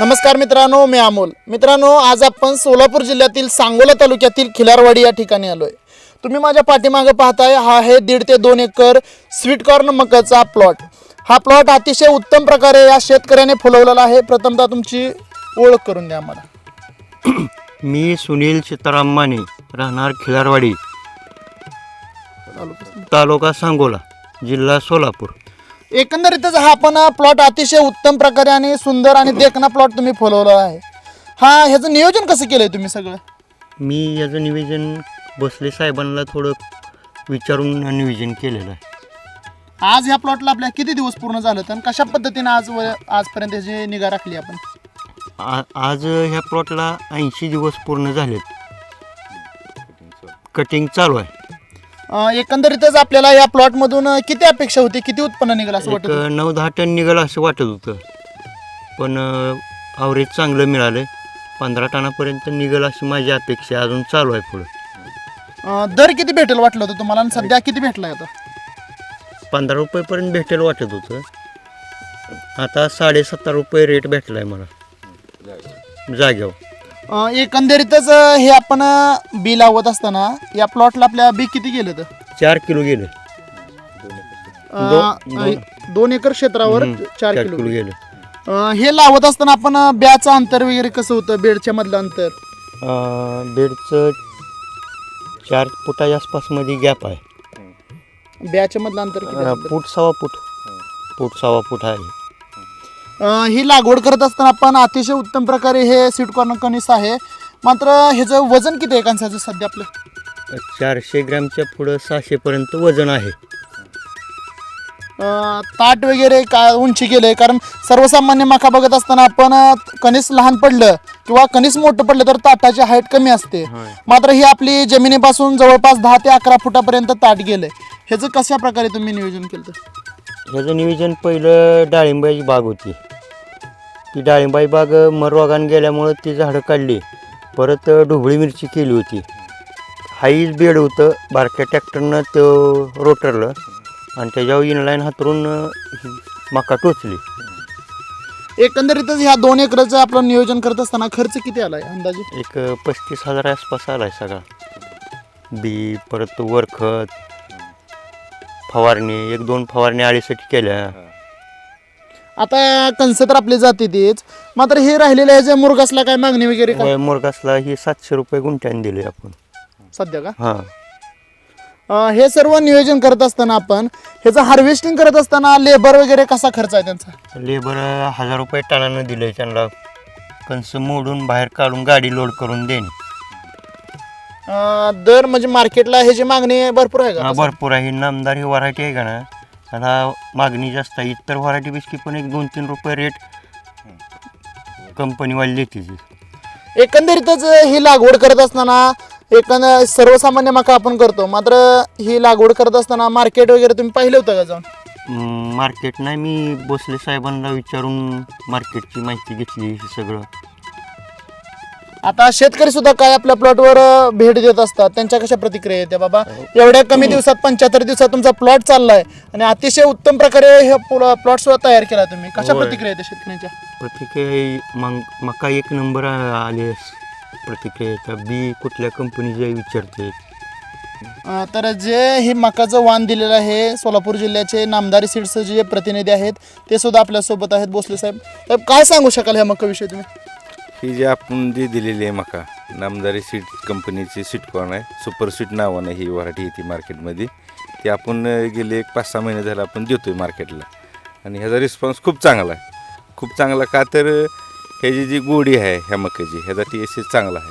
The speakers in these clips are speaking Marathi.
नमस्कार मित्रांनो मी अमोल. मित्रांनो आज आपण सोलापूर जिल्ह्यातील सांगोला तालुक्यातील खिलारवाडी या ठिकाणी आलोय. तुम्ही माझ्या पाठीमागे पाहताय हा आहे दीड ते दोन एकर स्वीट कॉर्न मकाचा प्लॉट. हा प्लॉट अतिशय उत्तम प्रकारे या शेतकऱ्याने फुलवलेला आहे. प्रथमतः तुमची ओळख करून द्या मला मी सुनील सीताराम माने राहणार खिलारवाडी तालुका सांगोला जिल्हा सोलापूर. एकंदरीतच हा आपण प्लॉट अतिशय उत्तम प्रकारे आणि सुंदर आणि देखना प्लॉट तुम्ही फुलवला आहे. हा ह्याचं नियोजन कसं केलंय तुम्ही सगळं? मी याचं निवेदन भोसले साहेबांना थोडं विचारून नियोजन केलेलं आहे. आज ह्या प्लॉटला आपल्या किती दिवस पूर्ण झालं तर कशा पद्धतीने आज व- आजपर्यंत ह्याची निगा राखली आपण? आ आज ह्या प्लॉटला ऐंशी दिवस पूर्ण झालेत. कटिंग चालू आहे. अं, एकंदरीतच आपल्याला या प्लॉटमधून किती अपेक्षा होती? किती उत्पन्न निघालं असं एक वाटत? नऊ दहा टन निघालं असं वाटत होतं. पण आवरेज चांगलं मिळालं पंधरा टनापर्यंत निघेल अशी माझी अपेक्षा. अजून चालू आहे पुढं. अं, दर किती भेटेल वाटलं होतं तुम्हाला? आणि सध्या किती भेटलाय आता? पंधरा रुपयेपर्यंत भेटेल वाटत होतं. आता साडेसत्तर रुपये रेट भेटला आहे मला. जाग्यावर अं, एकंदरीतच अं, हे आपण अं, बी लावत असताना या प्लॉटला आपल्या बी किती गेलं तर चार किलो गेले. दोन- अं, दोन. एकर क्षेत्रावर हम्म, चार किलो गेले. अं, हे लावत असताना आपण अं, ब्याचं अंतर वगैरे कसं होतं? बेडच्या मधलं अंतर? अं, बेडचं चार फुटाच्या आसपासमध्ये गॅप आहे. ब्याच्या मधलं अंतर किती अं, असेल? फूट सव्वा फूट. फूट सव्वा फूट आहे. अं, ही लागवड करत असताना आपण अतिशय उत्तम प्रकारे हे सीड कॉर्न कणीस आहे. मात्र ह्याचं वजन किती आहे कणसाचं सध्या आपलं? चारशे ग्रॅमच्या पुढं सहाशेपर्यंत वजन आहे. अं, ताट वगैरे का उंची केलंय? कारण सर्वसामान्य मका बघत असताना आपण अं, कणीस लहान पडलं किंवा कणीस मोठं पडलं तर ताटाची हाईट कमी असते. होय. मात्र ही आपली जमिनीपासून जवळपास दहा ते अकरा फुटापर्यंत ताट गेलंय. ह्याचं कशा प्रकारे तुम्ही नियोजन केलं ह्याचं नियोजन पहिलं डाळिंबाची बाग होती. ती डाळिंबाई बाग मरवागान गेल्यामुळं ती झाडं काढली. परत ढोबळी मिरची केली होती. हाईच बेड होतं. बारक्या ट्रॅक्टरनं तो रोटरलं आणि त्याच्यावर इनलाईन हातरून मका टोचली. एकंदरीतच ह्या दोन एकराचं आपलं नियोजन करत असताना खर्च किती आलाय अंदाजे? एक पस्तीस हजार आसपास आला आहे सगळा. बी परत वरखत फवारणी एक दोन फवारणी आळीसाठी केल्या. आता कणस तर आपले जाते तेच. मात्र हे राहिलेलं ह्याच्या मुरगासला काय मागणी वगैरे का वय मुरगासला ही सातशे रुपये गुंठ्याने दिले आपण. सध्या का? हां. अं, हे सर्व नियोजन करत असताना आपण ह्याचं हार्वेस्टिंग करत असताना लेबर वगैरे कसा खर्च आहे त्यांचा? लेबर हजार रुपये टनानं दिले त्यांना. कंस मोडून बाहेर काढून गाडी लोड करून देणे अं, दर म्हणजे मार्केटला ह्याची मागणी भरपूर आहे हा, का भरपूर आहे. ही नामदार ही व्हरायटी आहे का ना? आता मागणी जास्त आहे. इतर व्हरायटी पैकी पण एक दोन तीन रुपये रेट कंपनीवाली देते ती. एकंदरीतच ही लागवड करत असताना एकंदर सर्वसामान्य मका आपण करतो. मात्र ही लागवड करत असताना मार्केट वगैरे तुम्ही पाहिलं होतं का जाऊन? मार्केट नाही. मी भोसले साहेबांना विचारून मार्केटची माहिती घेतली हे सगळं. आता शेतकरी सुद्धा काय आपल्या प्लॉटवर भेट देत असतात. त्यांच्या कशा प्रतिक्रिया येते बाबा एवढ्या कमी दिवसात पंच्याहत्तर दिवसात तुमचा प्लॉट चाललाय. आणि अतिशय उत्तम प्रकारे हे प्लॉट सुद्धा तयार केला तुम्ही. कशा होय. प्रतिक्रिया येते शेतकऱ्यांच्या? प्रतिक्रिया मग मका एक नंबर आले प्रतिक्रिया येतात बी कुठल्या कंपनीचे विचारते? अं, तर जे हे मकाचं वाण दिलेलं आहे सोलापूर जिल्ह्याचे नामदारी सीड्सचे जे प्रतिनिधी आहेत ते सुद्धा आपल्यासोबत आहेत भोसले साहेब. साहेब काय सांगू शकाल ह्या मकाविषयी तुम्ही? ही जी आपण जी दिलेली आहे मका नामदारी सीट कंपनीची सीटकॉर्न आहे सुपर सीट नावानं ही व्हरायटी येते मार्केटमध्ये. ती आपण गेले एक पाच सहा महिने झाला आपण देतो आहे मार्केटला. आणि ह्याचा रिस्पॉन्स खूप चांगला आहे. खूप चांगला का तर ह्याची जी गोडी आहे ह्या मक्याची ह्याचा टी एस एस चांगला आहे.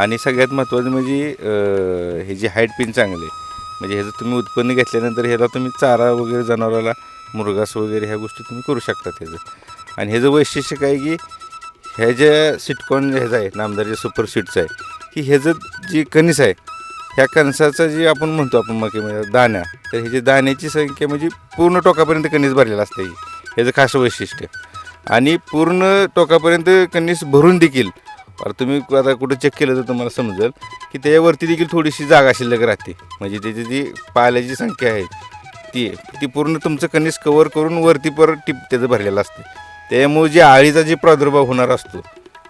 आणि सगळ्यात महत्त्वाचं म्हणजे हे जी हाईट पिन चांगली आहे म्हणजे ह्याचं तुम्ही उत्पन्न घेतल्यानंतर ह्याला तुम्ही चारा वगैरे जनावराला मुरगास वगैरे ह्या गोष्टी तुम्ही करू शकता ह्याचं आणि ह्याचं वैशिष्ट्य काय की ह्या ज्या सिटकॉन ह्याचं आहे नामदारच्या सुपर सीटचं आहे की ह्याचं जी कणीस आहे ह्या कणसाचं जे आपण म्हणतो आपण मग म्हणजे दाण्या तर ह्याची दाण्याची संख्या म्हणजे पूर्ण टोकापर्यंत कणीस भरलेलं असतं ही. ह्याचं खास वैशिष्ट्य. आणि पूर्ण टोकापर्यंत कणीस भरून देखील तुम्ही आता कुठं चेक केलं तर तुम्हाला समजेल की त्याच्यावरती देखील थोडीशी जागा शिल्लक राहते. म्हणजे त्याची जी पाल्याची संख्या आहे ती ती पूर्ण तुमचं कणीस कवर करून वरती पर टिप त्याचं भरलेलं असते. त्यामुळे जे आळीचा जे प्रादुर्भाव होणार असतो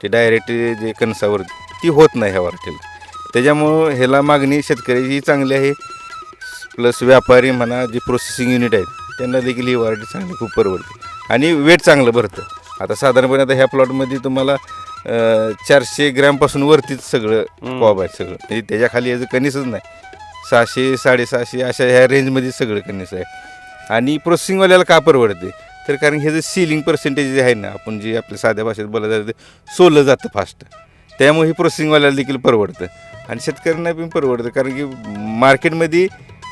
ते डायरेक्ट जे कणसावर ती होत नाही ह्या वराठीला त्याच्यामुळं ह्याला मागणी शेतकऱ्याची चांगली आहे. प्लस व्यापारी म्हणा जे प्रोसेसिंग युनिट आहेत त्यांना देखील ही व्हरायटी चांगली खूप परवडते. आणि वेट चांगलं भरतं. आता साधारणपणे आता ह्या प्लॉटमध्ये तुम्हाला चारशे ग्रॅमपासून वरतीच सगळं कॉब आहे सगळं. म्हणजे त्याच्याखाली याचं कणीसच नाही. सहाशे साडेसहाशे अशा ह्या रेंजमध्ये सगळं कणीस आहे. आणि प्रोसेसिंगवाल्याला का परवडते? तर कारण हे जे सीलिंग पर्सेंटेज जे आहे ना आपण जे आपल्या साध्या भाषेत बोलायचं जातं ते सोलं जातं फास्ट त्यामुळे हे प्रोसेसिंगवाल्याला देखील परवडतं. आणि शेतकऱ्यांना पण परवडतं कारण की मार्केटमध्ये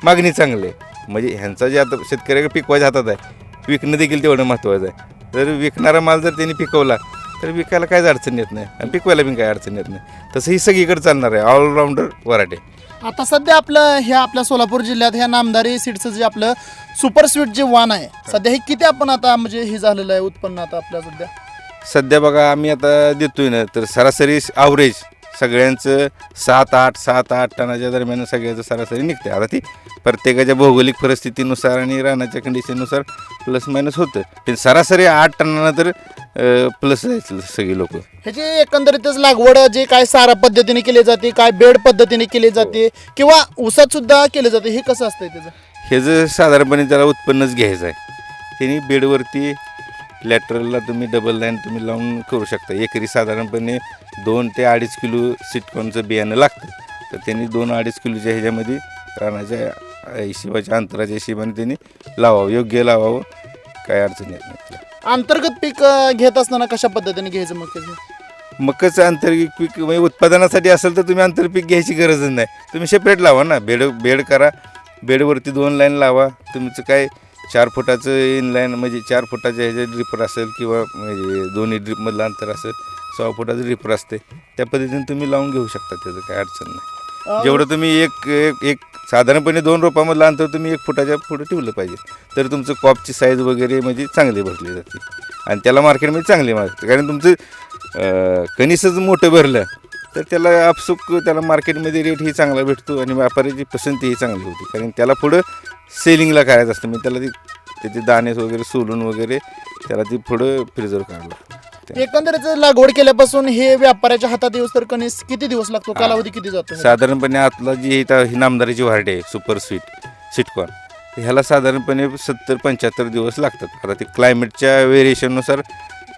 मागणी चांगली आहे. म्हणजे ह्यांचा जे आता शेतकऱ्याकडे पिकवायच्या हातात आहे विकणं देखील तेवढं महत्त्वाचं आहे. जर विकणारा माल जर त्यांनी पिकवला तर विकायला काहीच अडचण येत नाही. आणि पिकवायला पण काही अडचण येत नाही. तसं ही सगळीकडे चालणार आहे ऑलराऊंडर वराटे आता सध्या आपलं ह्या आपल्या सोलापूर जिल्ह्यात ह्या नामदारी सीडचं जे आपलं सुपर स्वीट जे वाण आहे सध्या हे किती आपण आता म्हणजे हे झालेलं आहे उत्पन्न आता आपल्या सध्या? सध्या बघा आम्ही आता देतोय ना तर सरासरी ॲव्हरेज सगळ्यांचं सात आठ सात आठ टनाच्या दरम्यान सगळ्याचं सरासरी निघते आता ती प्रत्येकाच्या भौगोलिक परिस्थितीनुसार आणि रानाच्या कंडिशननुसार प्लस मायनस होतं. पण सरासरी आठ टनानं तर प्लस आहे सगळी लोक. ह्याची एकंदरीतच लागवड जे काय सारा पद्धतीने केली जाते काय बेड पद्धतीने केली जाते किंवा ऊसात सुद्धा केले जाते हे कसं असतंय त्याचं? हे जर साधारणपणे त्याला उत्पन्नच घ्यायचं आहे. त्यांनी बेडवरती लॅटरलला तुम्ही डबल लाईन तुम्ही लावून करू शकता. एकरी साधारणपणे दोन ते अडीच किलो सिटकॉनचं बियाणं लागतं. तर त्यांनी दोन अडीच किलोच्या ह्याच्यामध्ये रानाच्या हिशोबाच्या अंतराच्या हिशोबाने त्यांनी लावावं. योग्य लावावं. काय अडचण येत नाही. अंतर्गत पीक अं, घेत असताना कशा पद्धतीने घ्यायचं मग त्याचं? मकाचं आंतरिक पीक म्हणजे उत्पादनासाठी असेल तर तुम्ही आंतरपीक घ्यायची गरजच नाही. तुम्ही सेपरेट लावा ना. बेड बेड करा. बेडवरती दोन लाईन लावा. तुमचं काय चार फुटाचं इन लाईन म्हणजे चार फुटाच्या ह्याचे ड्रिपर असेल किंवा म्हणजे दोन्ही ड्रिपमधलं अंतर असेल सहा फुटाचं ड्रिपर असते. त्या पद्धतीने तुम्ही लावून घेऊ शकता त्याचं काय अडचण नाही. जेवढं तुम्ही एक एक एक साधारणपणे दोन रोपामधलं अंतर तुम्ही एक फुटाच्या पुढे ठेवलं पाहिजे. तर तुमचं कॉपची साईज वगैरे म्हणजे चांगली भरली जाते. आणि त्याला मार्केटमध्ये चांगली मागते. कारण तुमचं अं, कणीसच मोठं भरलं तर त्याला आपसुक त्याला मार्केटमध्ये रेट ही चांगला भेटतो आणि व्यापाऱ्याची पसंती ही चांगली होती. कारण त्याला पुढं सेलिंगला करायचं असतं. म्हणजे त्याला ती त्याचे दाणे वगैरे सोलून वगैरे त्याला ती पुढं करावं लागतं एकंदरीत लागवड केल्यापासून हे व्यापाऱ्याच्या हातात येऊस तर कणीस किती दिवस लागतो? कालावधी किती जातो? साधारणपणे आतला जी इथं ही नामदारीची व्हरायटी आहे सुपर स्वीट सिटकॉर्न ह्याला साधारणपणे सत्तर पंच्याहत्तर दिवस लागतात. आता ते क्लायमेटच्या व्हेरिएशननुसार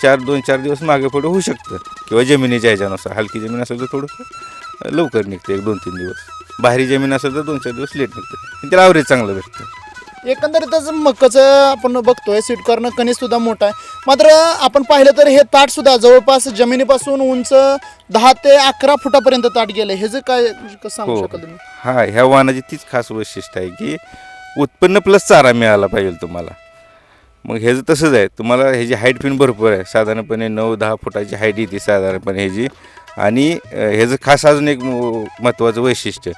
चार दोन चार दिवस मागे पुढे होऊ शकतं. किंवा जमिनीच्या ह्याच्यानुसार हलकी जमीन असेल तर थोडंसं लवकर निघते एक दोन तीन दिवस. बाहेरी जमीन असेल तर दोन चार दिवस लेट निघते त्याला ॲव्हरेज चांगलं भेटतं. एकंदरीतच मक्काचं आपण बघतोय सीट करणं कणीस सुद्धा मोठा आहे. मात्र आपण पाहिलं तर हे ताट सुद्धा जवळपास जमिनीपासून उंच दहा ते अकरा फुटापर्यंत ताट गेलं हे जे काय कसं सांगू हो. शकाल तुम्ही? हा ह्या वाहनाची तीच खास वैशिष्ट्य आहे की उत्पन्न प्लस चारा मिळाला पाहिजे तुम्हाला. मग ह्याचं तसंच आहे तुम्हाला ह्याची हाईट पण भरपूर आहे. साधारणपणे नऊ दहा फुटाची हाईट येते साधारणपणे ह्याची. आणि ह्याचं खास अजून एक म- महत्त्वाचं वैशिष्ट्य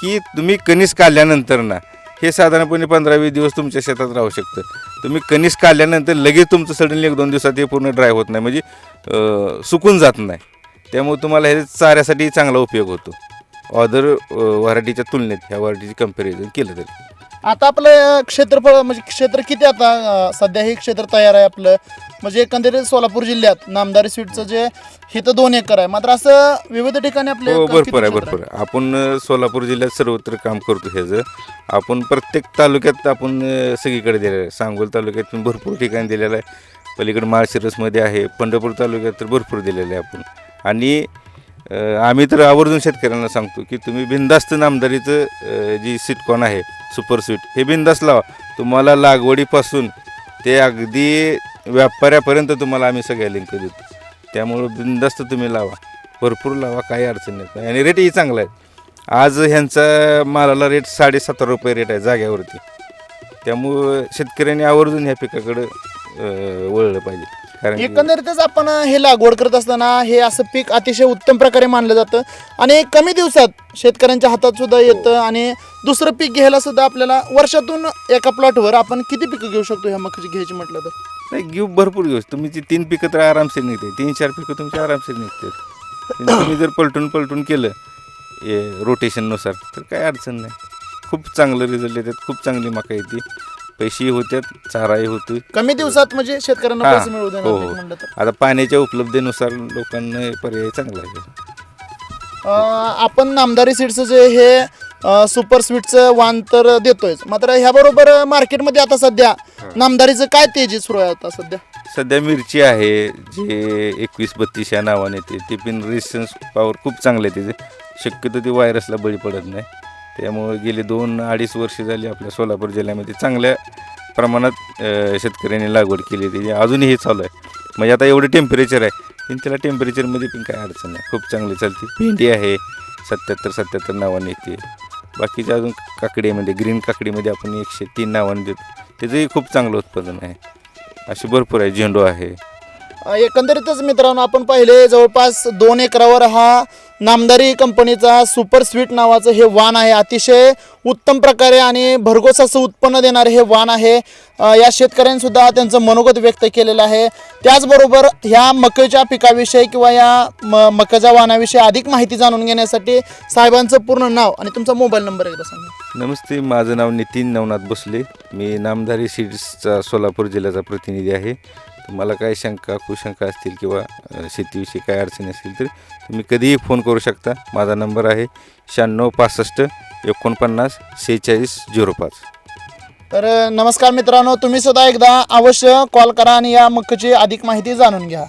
की तुम्ही कणीस काढल्यानंतर ना हे साधारणपणे पंधरा वीस दिवस तुमच्या शेतात राहू शकतं. तुम्ही कणीस काढल्यानंतर लगेच तुमचं सडनली एक दोन दिवसात हे पूर्ण ड्राय होत नाही म्हणजे सुकून जात नाही. त्यामुळे तुम्हाला हे चाऱ्यासाठी चांगला उपयोग होतो. ऑदर व्हरायटीच्या तुलनेत ह्या व्हरायटीची कंपॅरिझन केलं तरी. आता आपलं क्षेत्रफळ म्हणजे क्षेत्र किती आता अं, सध्या हे क्षेत्र तयार आहे आपलं? म्हणजे एकंदरीत सोलापूर जिल्ह्यात नामदारी स्वीटचं जे हे तर दोन एकर आहे. मात्र असं विविध ठिकाणी आपले हो भरपूर आहे क्षेत्र भरपूर आहे? आपण अ, सोलापूर जिल्ह्यात सर्वत्र काम करतो ह्याचं आपण प्रत्येक तालुक्यात आपण अ, सगळीकडे दिलेलं आहे. सांगोल तालुक्यात पण भरपूर ठिकाणी दिलेलं आहे. पलीकडे माळशिरसमध्ये आहे. पंढरपूर तालुक्यात तर भरपूर दिलेलं आहे आपण. आणि आम्ही तर आवर्जून शेतकऱ्यांना सांगतो की तुम्ही बिंदास्त नामदारीचं जी सिटकॉन आहे सुपर स्वीट हे बिंदास्त लावा. तुम्हाला लागवडीपासून ते अगदी व्यापाऱ्यापर्यंत तुम्हाला आम्ही सगळ्या लिंक देतो. त्यामुळं बिंदास्त तुम्ही लावा. भरपूर लावा काही अडचण येत नाही. आणि रेटही चांगला आहे. आज ह्यांचा मालाला रेट साडेसतरा रुपये रेट आहे जाग्यावरती. त्यामुळं शेतकऱ्यांनी आवर्जून ह्या पिकाकडं वळलं पाहिजे. कारण एकंदरीतच आपण हे लागवड करत असताना हे असं पीक अतिशय उत्तम प्रकारे मानलं जातं. आणि कमी दिवसात शेतकऱ्यांच्या हातात सुद्धा येतं आणि दुसरं पीक घ्यायला सुद्धा आपल्याला वर्षातून एका प्लॉटवर आपण किती पिकं घेऊ शकतो ह्या मकाची घ्यायची म्हटलं तर? नाही घेऊ भरपूर घेऊ तुम्ही ती तीन पिकं तर आरामशीर निघते. तीन चार पिकं तुमची आरामशीर निघतात तुम्ही जर पलटून पलटून केलं हे रोटेशननुसार तर काय अडचण नाही. खूप चांगलं रिझल्ट येतात खूप चांगली मका येते. पैसेही होत्यात चाराही होतोय कमी दिवसात म्हणजे शेतकऱ्यांना हा. पैसे मिळू देणार हो, हो. म्हणलं तर. आता पाण्याच्या उपलब्धतेनुसार लोकांना पर्याय चांगला आहे. अं, आपण नामदारी सीड्सचं जे हे अं, सुपर स्वीटचं वाण तर देतोयच. मात्र ह्याबरोबर मार्केटमध्ये आता सध्या नामदारीचं काय तेजी सुरू आहे आता सध्या? सध्या मिरची आहे जे एकवीस बत्तीस या नावाने ते ते पण रेसिस्टन्स पॉवर खूप चांगलं आहे त्याचे. शक्यतो ते व्हायरसला बळी पडत नाही. त्यामुळे गेले दोन अडीच वर्ष झाली आपल्या सोलापूर जिल्ह्यामध्ये चांगल्या प्रमाणात अ, शेतकऱ्यांनी लागवड केली त्याची अजूनही हे चालू आहे. म्हणजे आता एवढं टेम्परेचर आहे. पण त्याला टेम्परेचरमध्ये पण काय अडचण नाही. खूप चांगली चालते. भेंडी आहे. सत्याहत्तर सत्याहत्तर नावाने येते बाकीच्या अजून काकडीमध्ये ग्रीन काकडीमध्ये आपण एकशे तीन नावाने देतो. त्याचंही खूप चांगलं उत्पादन आहे. असे भरपूर आहे झेंडू आहे. एकंदरीतच मित्रांनो आपण पाहिले जवळपास दोन एकरावर हा नामदारी कंपनीचा सुपर स्वीट नावाचं हे वाण आहे. अतिशय उत्तम प्रकारे आणि भरघोस असं उत्पन्न देणारे हे वाण आहे. या शेतकऱ्यांनीसुद्धा त्यांचं मनोगत व्यक्त केलेलं आहे. त्याचबरोबर ह्या मकईच्या पिकाविषयी किंवा या म मक्याच्या वाणाविषयी अधिक माहिती जाणून घेण्यासाठी साहेबांचं पूर्ण नाव आणि तुमचा मोबाईल नंबर एकदा सांगा. नमस्ते माझं नाव नितीन नवनाथ बसले मी नामधारी सीड्सचा सोलापूर जिल्ह्याचा प्रतिनिधी आहे. तुम्हाला काय शंका कुशंका असतील किंवा शेतीविषयी काय अडचणी असतील तर तुम्ही कधीही फोन करू शकता. माझा नंबर आहे शहाण्णव पासष्ट एकोणपन्नास सेहेचाळीस झिरो पाच. तर नमस्कार मित्रांनो तुम्ही सुद्धा एकदा अवश्य कॉल करा आणि या मक्याची अधिक माहिती जाणून घ्या.